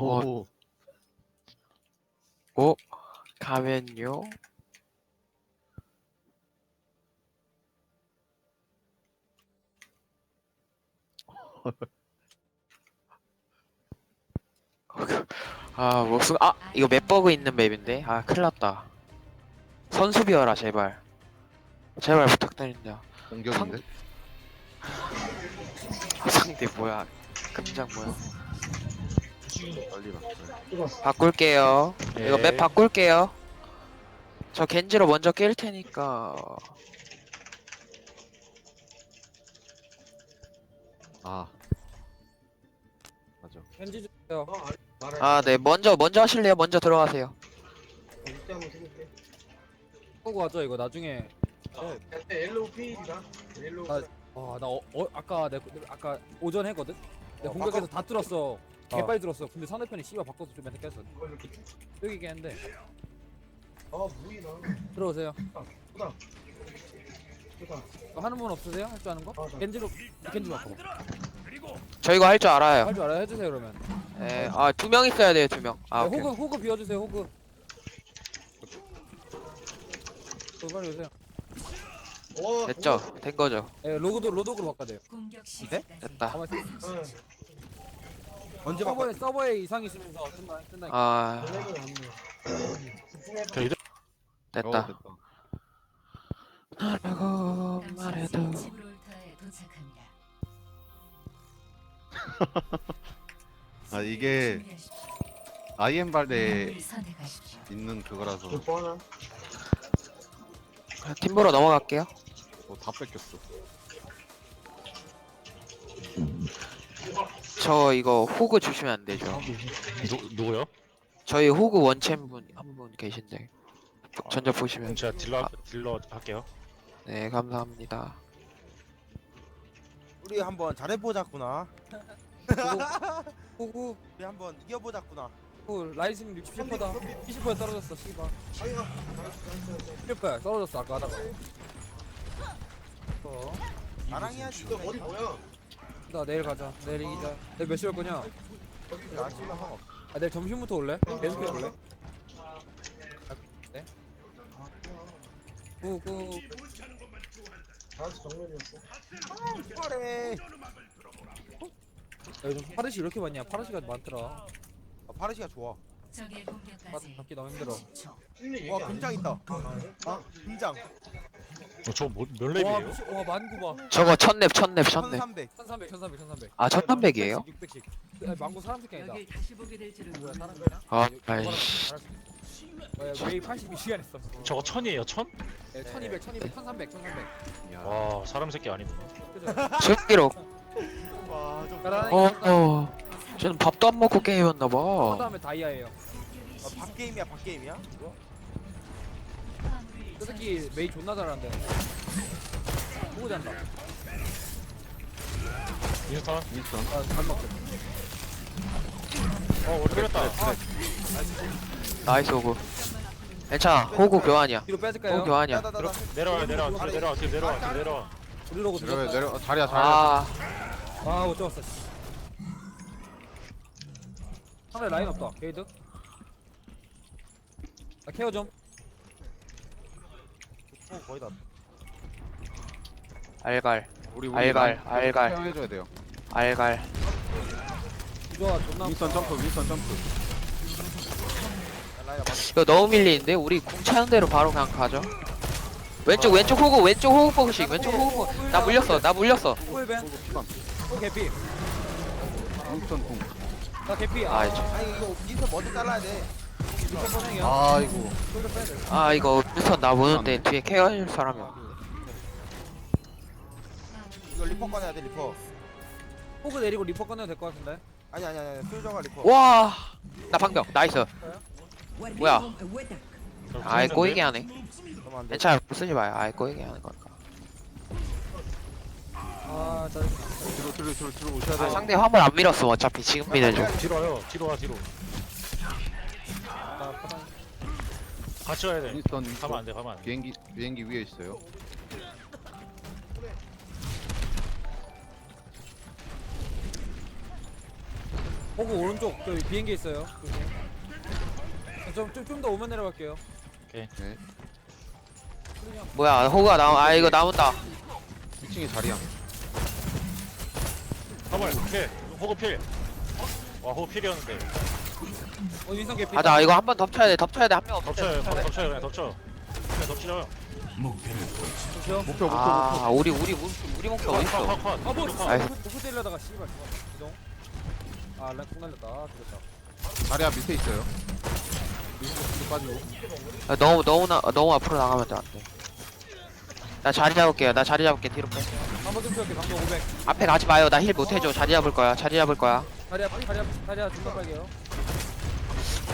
오. 오 가면요? 아 무슨 아 이거 맵 버그 있는 맵인데? 아 큰일 났다. 선수비어라 제발. 제발 부탁드립니다. 공격인데? 상대 뭐야? 금장 뭐야 빨리 봐. 바꿀게요 이거 네. 맵 바꿀게요 저 겐지로 먼저 깰 테니까 아. 맞아. 현지 주세요. 아 네 먼저 먼저 하실래요 먼저 들어가세요 보고 와줘 이거 나중에. 아나 어, 어, 아까 내 내- 아까 오전 했거든. 내가 공격해서 다 뚫었어. 개빨리 들었어. 근데 상대편이 씨발 바꿔서 좀 멘트 깼어. 여기게 했는데. 들어오세요. 어, 하는 분 없으세요? 할 줄 아는 거? 겐지로 겐지 바꿔. 저 이거 할 줄 알아요 할줄 알아요? 해주세요 그러면. 네, 아두 명 있어야 돼요 두 명 아 네, 오케이 호그 호그 비워주세요 호그. 어, 빨리 오세요. 됐죠 된 거죠 예, 로그도 로드로 바꿔야 돼요. 공격 네? 됐다 가만히 있어. 언제 서버에 서버에 이상 있으면서 끝나 끝나. 아저 이래 됐다 어, 됐다. 라고 말해도 지브롤터에 도착합니다. 아 이게 준비하십시오. 아이엠 발레에 영웅을 선택하십시오. 있는 그거라서 팀보로 넘어갈게요 어, 다 뺏겼어. 저 이거 호그 주시면 안 되죠 누, 누구요? 저희 호그 원챔 분 한 분 계신데 전혀 보시면 그럼 제가 딜러 아. 딜러 할게요. 네 감사합니다 우리 한번 잘해보자꾸나 호그 우리 한번 이겨보자꾸나 호그 라이징 60%다. 70% 떨어졌어 씨발. 70% 떨어졌어 아까 하다가. 어. 나랑 해야지 너 머리 뭐야 나 내일 가자. 내일 이기자. 내일 몇 시에 올 거냐? 아침에 상관없어 아 내일 점심부터 올래? 계속 해 올래? 아, 네? 호그 파래 야, 요즘 파르시 이렇게 많냐? 파르시가 많더라. 아, 파르시가 좋아 적의 파- 공격까지 잡기 너무 힘들어. 10초. 와 금장 있다 아 금장 어, 저몇 와, 렙이에요? 미치, 와 만구 봐. 저거 첫랩 첫랩 첫랩 1300 1300, 1300, 1300. 아 1300이에요? 600씩. 야, 망고 사람 새끼 아니다. 여길 다시 보게 될 줄은 뭐야, 몰랐다. 사람이야? 아 이거 아이씨 왜 82시간 했어. 저거 천이에요 천? 네, 1200, 1200, 1300, 1300. 야. 와 사람 새끼 아니구나. 슬기로 와좀 까라니. 어, 어 저는 밥도 안 먹고 게임했나봐 그 다음에 다이아예요. 아, 밥게임이야 밥게임이야? 저 새끼 메이 존나 잘하는데. 보고 잔다. 인스턴? 윈스턴. 아, 잘 먹게. 어 우리 끌렸다. 나이스 호그 괜찮아 호그 교환이야 뒤로 호그 빼줄까요? 교환이야 나나나 내려와 내려와 뒤로 내려와 뒤로 내려와 뒤로 내려와. 우리로고 내려 들었다. 내려 어, 자리야 자리야. 아 아, 못 잡았어. 씨. 상대 라인 없다. 게이드. 아, 케어 좀. 어 거의 다 알갈 우리 우리 알갈 라인 알갈 케어해줘야 돼요. 알갈 좋아, 존나. 윈스턴 점프 윈스턴 점프. 이거 너무 밀리는데 우리 궁 차는 대로 바로 그냥 가죠 왼쪽 왼쪽 호그 왼쪽 호그 포그식 왼쪽 호그 포그 나 물렸어 나 물렸어 홀벤. 홀 개피. 윈스턴 궁. 나 개피. 아, 아, 저- 아니 이거 인터 먼저 잘라야 돼 이거. 아이고. 돼. 아 이거 우선 나 보는데 뒤에 케어해줄 사람이 없 이거 리퍼 꺼내야 돼 리퍼 호그 내리고 리퍼 꺼내도 될 것 같은데. 아니 아니 아니 솔저가 리퍼 와나 방벽 나이스 뭐야 공인인데? 꼬이게 하네 그러면 안 돼. 괜찮아 쓰지 마요 아이 꼬이게 하는 거니까 아, 잘. 뒤로 뒤로 뒤로 뒤로 오셔야 아 돼요. 상대 화물 안 밀었어 어차피 지금 밀어줘 뒤로 와요. 뒤로 와 뒤로. 같이 와야 돼. 윈스턴 가면 윈스턴. 안 돼. 가면 안 돼. 비행기 비행기 위에 있어요. 호구 오른쪽 저 비행기 있어요. 좀좀 더 오면 내려갈게요. 네. 뭐야 호그가 나와 아 이거 나온다 2층에 자리야. 더블 필 호그 필 와 호그 필이었는데 어 윈선 개피. 가자 이거 한 번 덮쳐야 돼 덮쳐야 돼 한명 없어 덮쳐요 덮- 덮쳐요 그냥 덮쳐 그냥 덮치죠 좋죠. 목표 목표 목표. 아 우리 우리 우리, 우리 목표 어딨어 컷컷컷 아 뭐? 아이고. 목표 때리려다가 씨발. 이동. 아렉 날렸다. 아, 죽었다. 자리야 밑에 있어요. 밑에 빠지고. 아, 너무 너무 나 너무 앞으로 나가면 안돼 나 자리 잡을게요 나 자리 잡을게 뒤로 빼 한번 좀 쏠게. 강도 500. 앞에 가지 마요 나 힐 못해줘 자리 잡을 거야 자리 잡을 거야 다리 앞 다리 앞 다리 앞 중간 빨개요.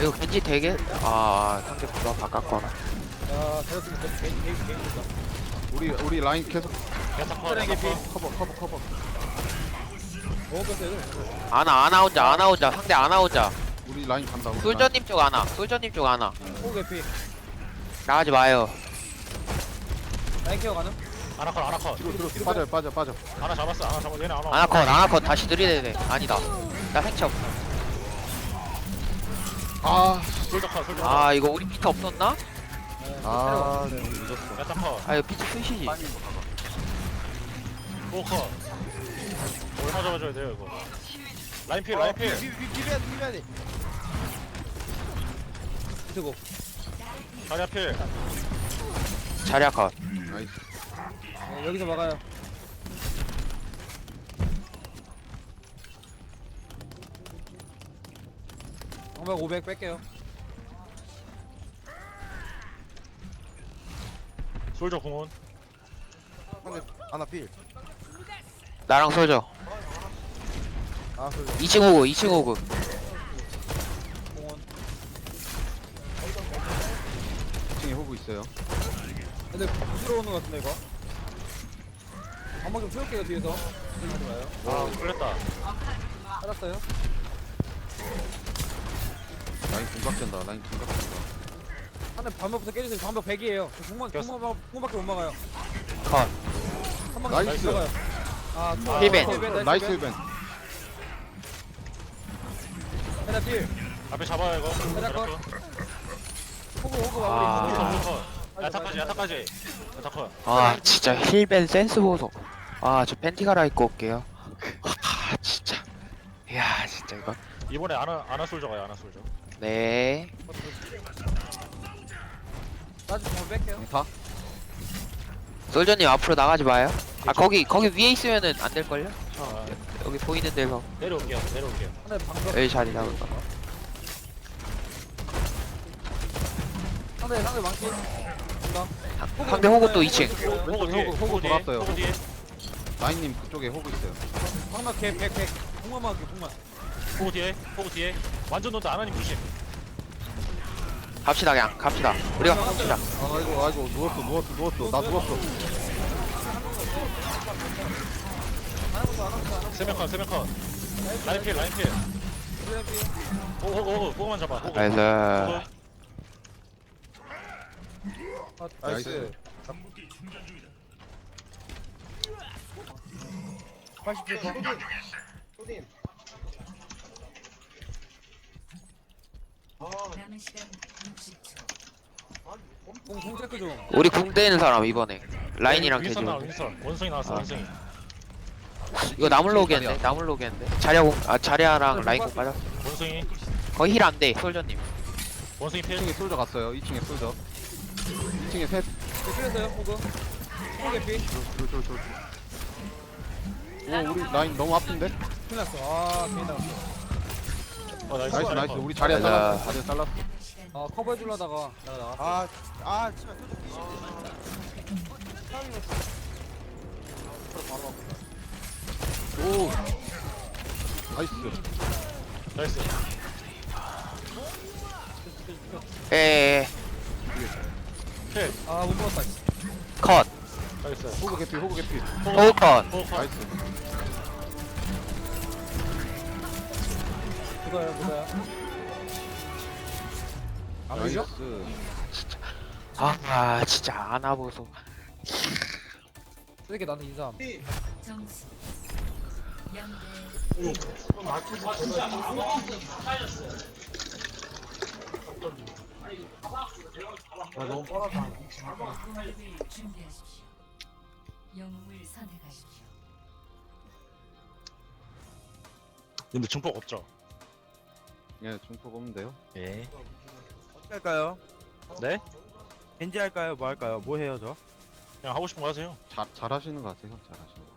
이거 겐지 되게 아 상대 구도 바꿨거나 야 잘했으면 개인 개인 개인 개인 좋다. 우리 우리 라인 계속 컷 사랑의. 컷 커버 커버 커버. 먹었어요. 아나 아나 혼자 아나 혼자 상대 아나 혼자 우리 라인 간다. 우리 라인. 솔저님 쪽 아나 솔저님 쪽 아나 호구 개피. 나가지 마요 라인 케어 가능? 아나 컷 아나 컷 뒤로 뒤로 빠져 빠져 빠져. 아나 잡았어 아나 잡았어 얘네 아나 아나 컷 아나 컷 다시 들이대야 돼 아니다 나 없어 아, 솔더 컷 솔더 컷아 이거 우리 피트 없었나? 네, 아. 너무 늦었어. 야타 컷아 이거 피트 쓰시지 호그 컷 얼마 잡아줘야 돼요 이거 라인 필 라인 필 비비야 비비야 돼. 비트고. 자리야 필 자리야 컷 나이스. 네, 여기서 막아요. 정말 500 뺄게요. 솔저 공원 상대 하나 필. 나랑 솔저 아 소리. 2층 오고 2층 오고 공원. 2층에 호구 있어요. 근데 부스러 오는 것 같은데 이거. 한번 좀 채울게요 뒤에서. 하지 마요. 아 끌렸다 알았어요. 라인 공각된다. 라인 공각된다. 한대 반박부터 깨주세요. 반박 100이에요. 공만 꼈어. 공만 공밖에 못 막아요. 컷 한방 나이스. 들어가요. 아, 좋아. 힐벤. 힐벤, 나이스 힐벤. 이벤. 하나 필. 앞에 잡아요 이거 자리야 컷. 호구 호구 아. 솔저 마무리. 컷 야타까지 야타까지 야타 컷아 진짜 힐벤 센스 보소 아 저 팬티 갈아입고 올게요 아 진짜 이야 진짜 이거 이번에 아나 아나 솔저 가요 아나 솔저 네 나좀 더 뺄게요. 다? 솔저님 앞으로 나가지 마요 아 거기 거기 위에 있으면은 안 될 걸요? 아, 여기 보이는 데서 내려올게요 내려올게요 하나 방석. 여기 자리 잡을 거 상대 상대 망치. 간다. 상대 호구 또 2층 호그 왼쪽 뒤에 호구, 호구 돌았어요. 뒤에 라인님 그쪽에 호구 있어요. 100, 100. 공만만 할게 공만. 호그 뒤에 호그 뒤에. 완전 논다 아나님 조심. 갑시다 그냥. 갑시다. 우리가 갑시다. 아이고 아이고 누웠어 누웠어 누웠어. 나 누웠어. 세명 컷 세명 컷. 라인 필 라인 필. 호그 호그 호그. 호그만 잡아 호그. 나이스. 나이스. 87%. 남은 시간 60초. 공 공 체크 좀. 우리 궁대 있는 사람 이번에 라인이랑 윈선 나와 개지 윈선 원숭이 나왔어 아. 원숭이 이거 나물로 오겠네 나물로 오겠는데 자리야 공, 아 자리야랑 라인 공 빠졌어 원숭이 거의 힐 안돼 솔저님 원숭이 필 2층에 솔저 갔어요. 2층에 솔저. 2층에 셋. 네, 필요했어요 호구. 호구 개피. 둘둘둘. 오 우리 라인 너무 아픈데? 큰일 났어. 아 괜히 나갔어. 어 나이스 나이스 나이스. 우리 자리에. 잘랐어. 자리에 잘랐어. 아 커버해 주려다가 내가 나갔어. 아, 아, 씨발 소리. 오. 나이스. 나이스 에에에 아못 먹었다. 나이스 호구 개피 호구 개피. 호그 컷 나이스. 그거야 그거야. 안 보이죠? 나이스. 아, 아 진짜 안아보소 이렇게 나한테 인사함. 점수 영대 공격을 준비하십시오. 영웅을 선택하십시오. 근데 중폭 없죠? 예, 중폭 없는데요. 예. 어떻게 할까요? 네? 겐지 할까요? 뭐 할까요? 뭐 해요 저? 그냥 하고 싶은 거 하세요. 잘 잘 하시는 거 같아요. 잘 하시는 거.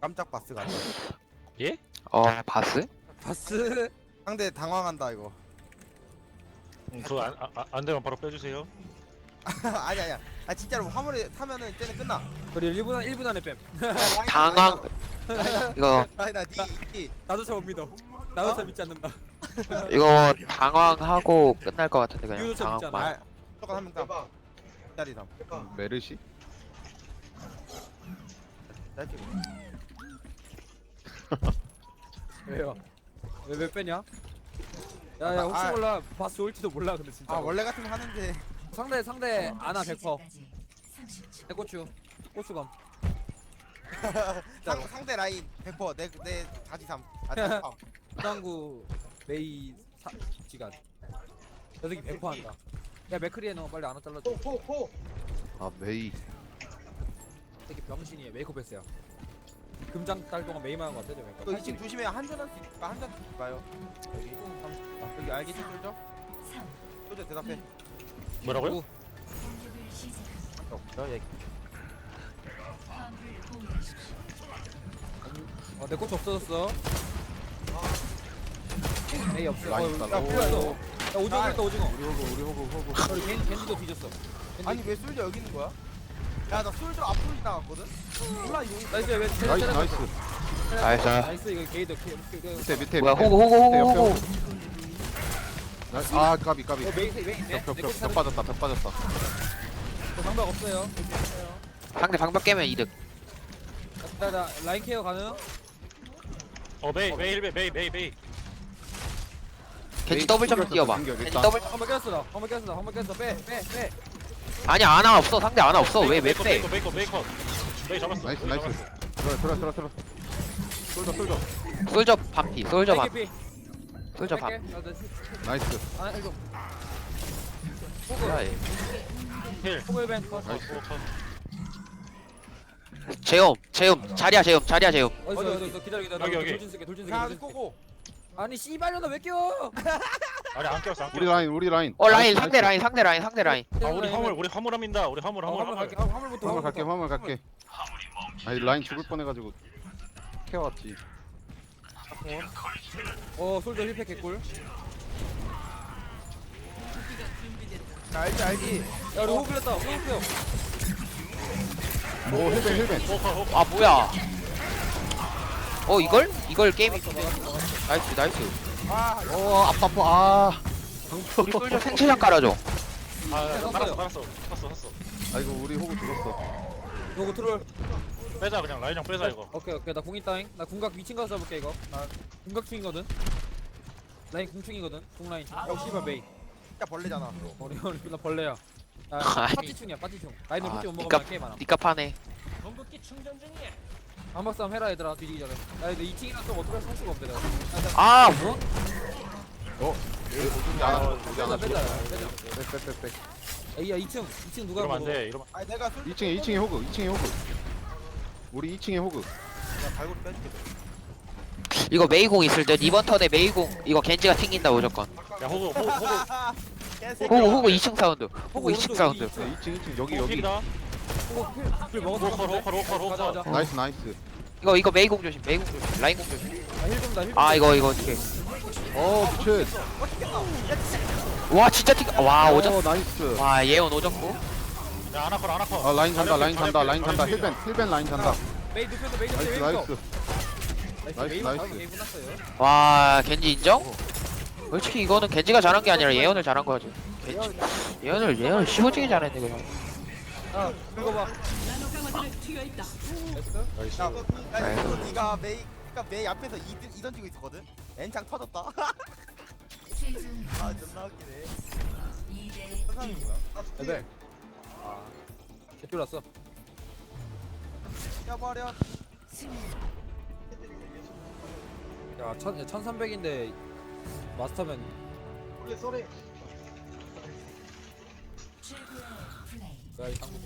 깜짝 바스가 아니야. 어 바스? 바스 상대 당황한다 이거. 음, 그거 안, 아, 안 되면 바로 빼주세요. 아니 아니야. 아 진짜로 화물에 타면은 이때는 끝나. 그래 1분 안 1분 안에 뺨 당황 이거 아니 나니 나도 잘 못 믿어 나도 잘 믿지 않는다 이거 당황하고 끝날 것 같은데 그냥. 당황만 아, 조금 한명 땀. 짜리 담. 메르시? 짧게. 왜요? 왜 왜 빼냐? 야 야 혹시 아, 몰라 바스 올지도 몰라 근데 진짜 아 원래 같으면 하는데. 상대 상대 아나 100% 시작까지 30초. 내 고추 고추감 상, 상대 라인 100% 내내 다시 삼. 아 다시 삼. 부당구 메이 사, 시간 녀석이 100% 한다 야 맥크리에 넣어 빨리 아나 잘라줘 아 메이. 되게 병신이야 메이크업 했어요 금장 딸 동안 메이만 한거 같아 저 또 메이크업 2층 조심해 한잔 할 수 있을까? 한잔 줄까요? 여기 삼. 아, 여기 알겠지 솔져? 3. 솔져 대답해. 뭐라고요? 없어 얘. 어, 내 고추 없어졌어 메이 없어 라인 어, 있다. 야 오징어 아. 했다 오징어 우리 호구 우리 호구 호구. 우리 겐, 겐지도 뒤졌어 겐지. 아니 왜 솔져 여기 있는 거야? 야 나 솔져 앞으로 나갔거든. 몰라 이거. 나이스 왜 나이스 나이스. 나이스 나이스 이거 게이드 게, 게, 게, 밑에 밑에 뭐야. 호구 호구 호구 옆에, 호구 나이스. 아 까비 까비. 어 메이 메이 벽벽벽 고추 벽 빠졌다 벽 빠졌다. 저 방법 없어요 상대 방벽 깨면 이득 나, 나 라인 케어 가능? 어, 메이, 메이, 힐베, 메이, 메이, 메이. 겐지 더블 점프 튕겼어, 뛰어봐 겐지. 더블 한번 깼어 나 한번 깼어 나 한번 깼어 빼 빼 빼 아니야 아나 없어 상대 아나 없어 왜왜 메이컷, 빼? 메이컷, 메이컷, 메이컷. 메이 잡았어. 나이스 메이 나이스. 잡았어. 들어 들어 들어 들어. 솔져 솔져. 솔저 반피 솔저 반피 솔저 반 나이스. 아 이거 뭐야 얘. 힐. 포글뱅 컷 나이스. 오, 컷. 재움 재움 자리야 재움 자리야 재움 어디서 어디 어디 기다려 기다려 여기. 돌진 쓸게 돌진 쓸게 야 돌진 쓸게 꼬고. 아니 씨발년아 왜 껴? 아니, 안안 우리. 라인 우리 라인. 어 라인 나이스, 상대 나이스. 라인 상대 라인 상대 라인 아, 우리 화물, 우리 화물 합니다. 우리 화물, 어, 화물, 화물 화물. 갈게 화- 화물부터 화물 갈게. 화물 갈게. 아니 라인 죽을 뻔해가지고 케어 왔지. 어 솔저 힐팩 개꿀 나 알지 알지. 야 우리 호흡 흘렸다 호흡 흘려 오 오, 컷. 아 뭐야 어 이걸? 이걸 게임이 나이스 나이스 아 어 아파 아파 아. 우리 솔저 생체장 깔아줘 아, 깔았어, 깔았어. 샀어, 샀어. 아이고 우리 호구 죽었어. 요거 트롤 빼자, 그냥 라인 형 빼자, 이거. 오케이 오케이 나 궁이 따잉 나 궁각 2층 가서 잡을게 이거 나 궁각 중이거든 라인 궁충이거든 궁라인 어 씨발 메이 진짜 벌레잖아. 우리 우리 나 벌레야 야 아니. 파티충이야 파티충 라인을 아, 파티 못 먹으면 게임 안함 니값하네 한박 싸움 해라 얘들아 뒤지기 전에 야 근데 2층이라 좀 어떻게 할 수가 없대 내가 아 뭐? 우리 하나 우리 빼자 하나 빼자. 빼자 빽빽빽. 야 2층 2층 누가 이러면 안 먹어? 돼, 이러면. 아니 내가 솔져. 2층에 2층에 호구 2층에 호구. 우리 2층에 호구. 나 발골이 빼줄게. 이거 메이공 있을 때 이번 턴에 메이공 이거 겐지가 튕긴다 무조건 야, 호구, 호구, 호구. 개새끼. 호구 호구 2층 사운드 호구 2층 오른쪽 사운드 여기 네, 2층 2층 여기 여기. 필 먹었어 호컬, 호컬, 호컬, 호컬. 가자 가자 나이스 나이스. 이거 이거 메이공 조심 메이공 조심 라인 공 조심 힐. 아 이거 이거 어떻게 어 미친. 와 진짜 튕겨 와 오졌 오 나이스. 와 예언 오졌고 야, 아나컷, 아나컷. 아 라인 잔다 라인 앞에, 라인 앞에. 힐벤 힐벤 라인 잔다. 메이 눕혔다 메이 눕혔다 나이스 나이스. 나이스 나이스, 끝났어요 와 겐지 인정? 솔직히 이거는 겐지가 잘한 게 아니라 예언을 잘한 거지 겐지 예언을 예언을 15층이 잘했네 그냥 야 긁어봐 나이스. 야, 야 이거 네가 메이 그러니까 메이 앞에서 이, 이 던 지고 있었거든. 엔창 터졌다. 아 존나 웃기네 2대 현상이 뭐야? 아 개쫄 왔어 껴버려 승리. 야 천, 1300인데 마스터면 최고의 플레이. 내가 이 상대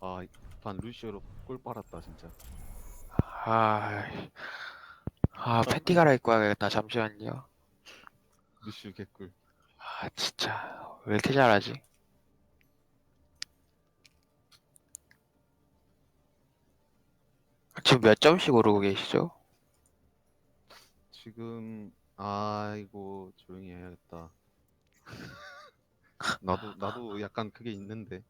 아, 반 루시오로 꿀 빨았다 진짜. 아, 아 팬티 갈아입고 와야겠다. 잠시만요. 루시오 개꿀. 아 진짜 왜 이렇게 잘하지? 지금 몇 점씩 오르고 계시죠? 지금 아이고 조용히 해야겠다. 나도 나도 약간 그게 있는데.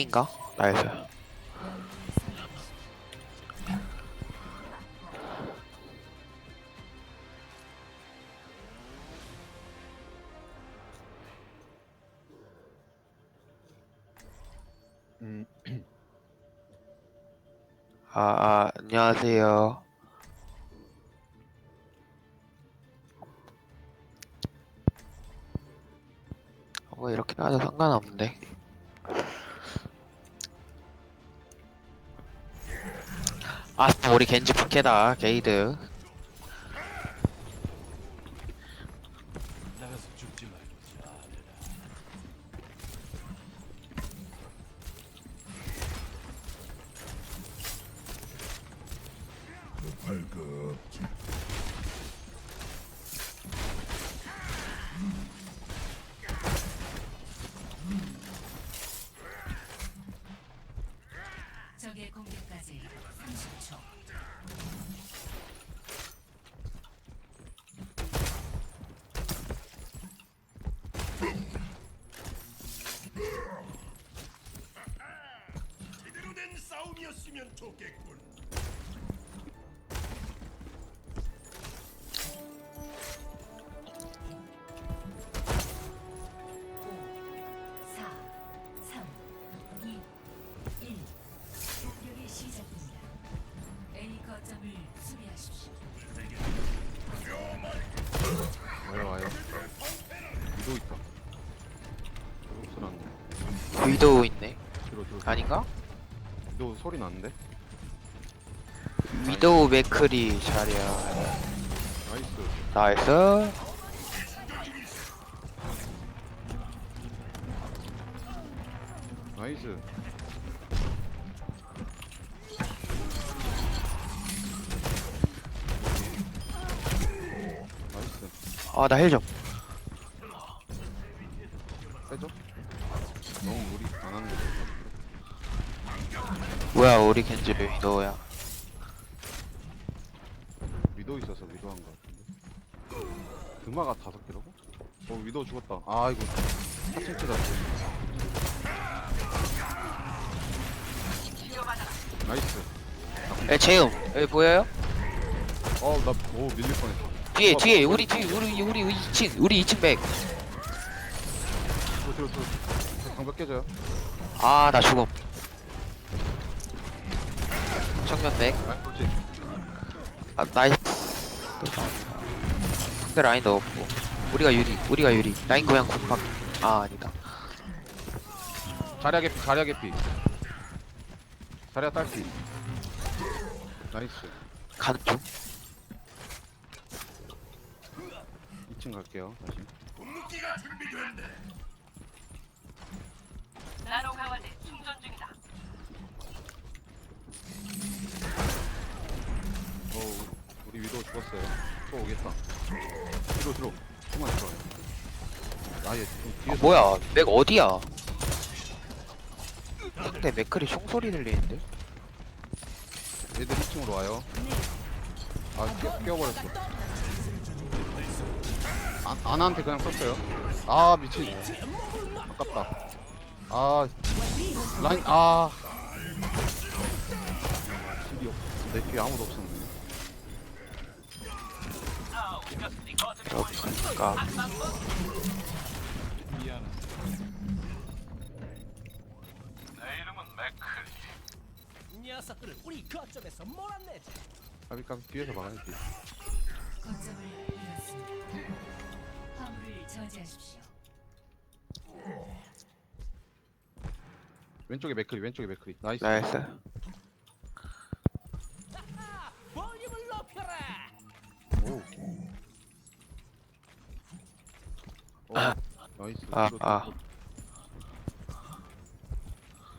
아, 스피인가? 나이스. 음, 아, 아 안녕하세요. 우리 겐지 부캐다, 게이드. 적의 공격까지 30초. 이. 위도 있다. 소리 났네. 위도우 있네. 아닌가? 위도 소리 났는데? 위도우 맥크리 자리야. 나이스. 나이스. 나이스. 나이스. 아, 나헬 좀. 빼죠? 너무 무리 안 하는 거 뭐야, 우리 겐지 위도우야. 위도 있어서 위도 한거 같은데. 금화가 다섯 개라고? 어 위도 죽었다. 아 이거 사칭치다. 나이스. 에, 재음. 여기 보여요? 어나오 밀릴 뻔했어. 뒤에, 어, 뒤에, 뭐, 우리 뒤, 우리, 우리 2층, 우리 2층 백. 뒤로 뒤로 뒤로. 방벽 깨져요. 아, 나 죽음. 정면 백. 라인 돌지. 아, 나이스. 상대 라인도 없고. 우리가 유리, 우리가 유리. 라인 그냥 쿵팍. 아, 아니다. 자리야 개피 자리야 개피. 자리야 딸피. 나이스. 가는 중. 2층 갈게요 다시. 어 우리 위도 죽었어요. 또 오겠다. 뒤로 뒤로. 그만 들어요. 아예 좀 아. 뭐야, 맥 어디야? 상대 맥클이 총소리 들리는데? 얘들 2층으로 와요. 아, 끼, 끼워버렸어. 아, 아나한테 그냥 썼어요. 아, 미친. 아깝다. 아, 라인, 아, 집이 없. 내 뒤에 아무도 없 녀석들을 우리 거점에서 몰아내자. 까비 까비 뒤에서 막아야지. 거점을 잃었습니다. 화물을 저지하십시오. 왼쪽에 맥크리 왼쪽에 맥크리. 나이스. 나이스 오. 나이스. 아, 아. 또-